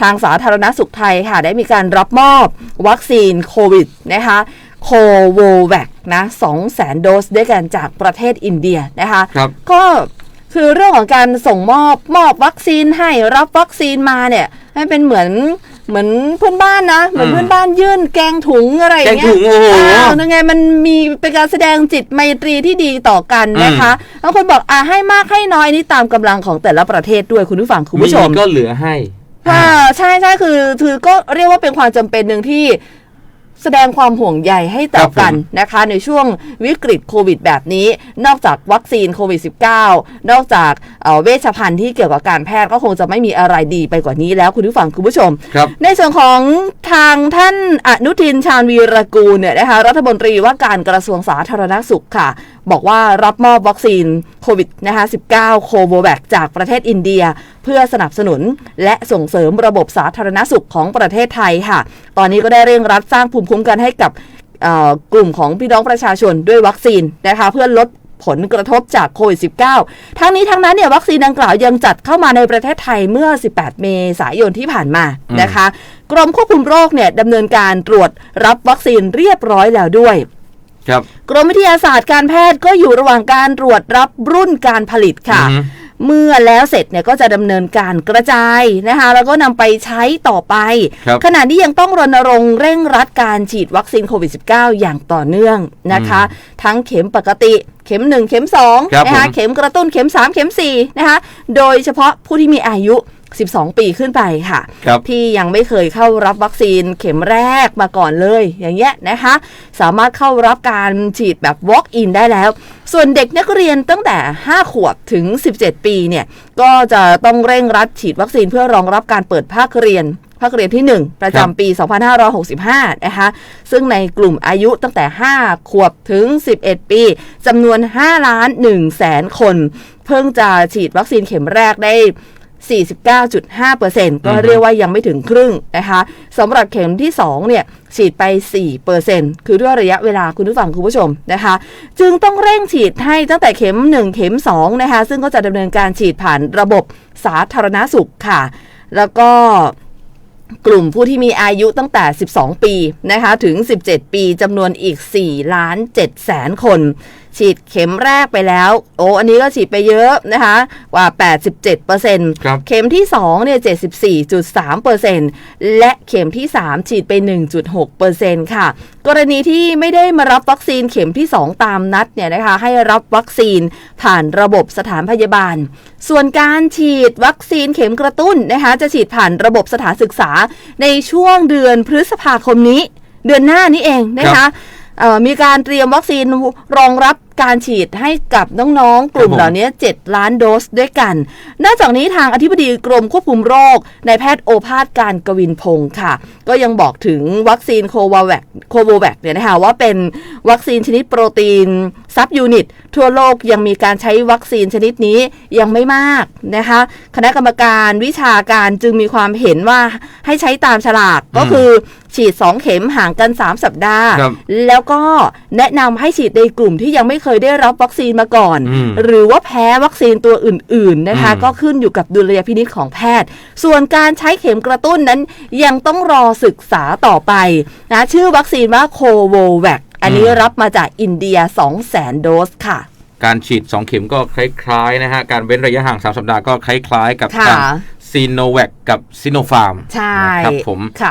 ทางสาธารณสุขไทยค่ะ ได้มีการรับมอบวัคซีนโควิดนะคะโคโวแวคนะ2แสนโดสด้วยกันจากประเทศอินเดียนะคะครับก็คือเรื่องของการส่งมอบมอบวัคซีนให้รับวัคซีนมาเนี่ยให้เป็นเหมือนเหมือนเพื่อนบ้านนะ เหมือนอืมเพื่อนบ้านยื่นแกงถุงอะไรอย่างเงี้ยแกงถุงโอ้โหอ้าวยังไงมันมีเป็นการแสดงจิตไมตรีที่ดีต่อกันนะคะบางคนบอกอ่าให้มากให้น้อยนี่ตามกำลังของแต่ละประเทศด้วยคุณผู้ฟังคุณผู้ชมก็เหลือให้ ว่าใช่ใช่คือคือก็เรียกว่าเป็นความจำเป็นหนึ่งที่แสดงความห่วงใยให้ต่อกันนะคะ ในช่วงวิกฤตโควิดแบบนี้ นอกจากวัคซีนโควิด -19 นอกจากเอ่อเวชภัณฑ์ที่เกี่ยวกับการแพทย์ก็คงจะไม่มีอะไรดีไปกว่านี้แล้วคุณผู้ฟังคุณผู้ชมครับในส่วนของทางท่านอนุทินชาญวีรกูลเนี่ยนะคะรัฐมนตรีว่าการกระทรวงสาธารณสุขค่ะ บอกว่ารับมอบวัคซีนโควิดนะคะ19 โคโวแวคจากประเทศอินเดีย เพื่อสนับสนุน และส่งเสริมระบบสาธารณสุขของประเทศไทยค่ะ ตอนนี้ก็ได้เร่งรัดสร้างภูมิคุ้มกันให้กับเอ่อกลุ่มของพี่น้องประชาชนด้วยวัคซีนนะคะเพื่อลดผลกระทบจากโควิด -19 ทั้งนี้ทั้งนั้นเนี่ยวัคซีนดังกล่าวยังจัดเข้ามาในประเทศไทยเมื่อ 18 เมษายนที่ผ่านมานะคะ กรมควบคุมโรคเนี่ยดำเนินการตรวจรับวัคซีนเรียบร้อยแล้วด้วย ครับกรมวิทยาศาสตร์การแพทย์ก็อยู่ระหว่างการตรวจรับรุ่นการผลิตค่ะ อือฮึ เมื่อแล้วเสร็จเนี่ยก็จะดำเนินการกระจายนะคะ แล้วก็นำไปใช้ต่อไป ครับ ขณะที่ยังต้องรณรงค์เร่งรัดการฉีดวัคซีนโควิด -19 อย่างต่อเนื่องนะคะ ทั้งเข็มปกติ เข็ม 1 เข็มครับ2นะคะผม เข็มกระตุ้นเข็ม 3 เข็ม4นะคะโดยเฉพาะผู้ที่มีอายุ 12 ปีขึ้นไปค่ะครับที่ยังไม่เคยเข้ารับวัคซีนเข็มแรกมาก่อนเลย อย่างเงี้ยนะคะ สามารถเข้ารับการฉีดแบบ walk-in ได้แล้ว ส่วนเด็กนักเรียนตั้งแต่ 5 ขวบถึง 17 ปีเนี่ย ก็จะต้องเร่งรัดฉีดวัคซีนเพื่อรองรับการเปิดภาคเรียนภาคเรียนที่ 1 ประจำปี 2565 นะคะ ซึ่งในกลุ่มอายุตั้งแต่ 5 ขวบถึง 11 ปีจำนวน 5 ล้าน1แสนคน เพิ่งจะฉีดวัคซีนเข็มแรกได้ 49.5%ก็เรียกว่ายังไม่ถึงครึ่งนะคะสำหรับเข็มที่ 2 เนี่ย ฉีดไป 4%คือด้วยระยะเวลาคุณผู้ฟังคุณผู้ชมนะคะ จึงต้องเร่งฉีดให้ตั้งแต่เข็ม 1 เข็ม 2 นะคะ ซึ่งก็จะดำเนินการฉีดผ่านระบบสาธารณสุขค่ะ แล้วก็กลุ่มผู้ที่มีอายุตั้งแต่ 12 ปีนะคะ ถึง 17 ปีจำนวนอีก 4 ล้าน7แสนคนฉีดเข็มแรกไปแล้ว โอ้อันนี้ก็ฉีดไปเยอะนะคะกว่า 87%ครับเข็มที่2เนี่ย74.3%และเข็มที่ 3 ฉีดไป 1.6%ค่ะ กรณีที่ไม่ได้มารับวัคซีนเข็มที่ 2 ตามนัดเนี่ยนะคะให้รับวัคซีนผ่านระบบสถานพยาบาล ส่วนการฉีดวัคซีนเข็มกระตุ้นนะคะจะฉีดผ่านระบบสถานศึกษาในช่วงเดือนพฤษภาคมนี้ เดือนหน้านี้เองนะครัคะบเอ่อ มีการเตรียมวัคซีนรองรับการฉีดให้กับน้องๆ กลุ่มครับผมเหล่านี้ 7 ล้านโดสด้วยกัน นอกจากนี้ทางอธิบดีกรมควบคุมโรคนายแพทย์โอภาสการกวินพงศ์ค่ะ ก็ยังบอกถึงวัคซีนโควาแวคโคโวแวคเนี่ยนะคะว่าเป็นวัคซีนชนิดโปรตีนซับยูนิตทั่วโลกยังมีการใช้วัคซีนชนิดนี้ยังไม่มากนะคะ คณะกรรมการวิชาการจึงมีความเห็นว่าให้ใช้ตามฉลากก็คือฉีด 2 เข็มห่างกัน 3 สัปดาห์ครับแล้วก็แนะนำให้ฉีดในกลุ่มที่ยังไม่เคยได้รับวัคซีนมาก่อนอืมหรือว่าแพ้วัคซีนตัวอื่น ๆนะคะอืมก็ขึ้นอยู่กับดุลยพินิษของแพทย์ ส่วนการใช้เข็มกระตุ้นนั้นยังต้องรอศึกษาต่อไปนะชื่อวัคซีนว่าโคโวแวค อันนี้รับมาจากอินเดีย 2 0 0 0 0 0 โดสค่ะการฉีด 2 เข็มก็คล้ายๆนะฮะ การเว้นระยะห่าง 3 สัปดาห์ก็คล้ายๆ กับค่ะการซีโนแวคกับซิโนฟาร์มใช่นะครับผมค่ะ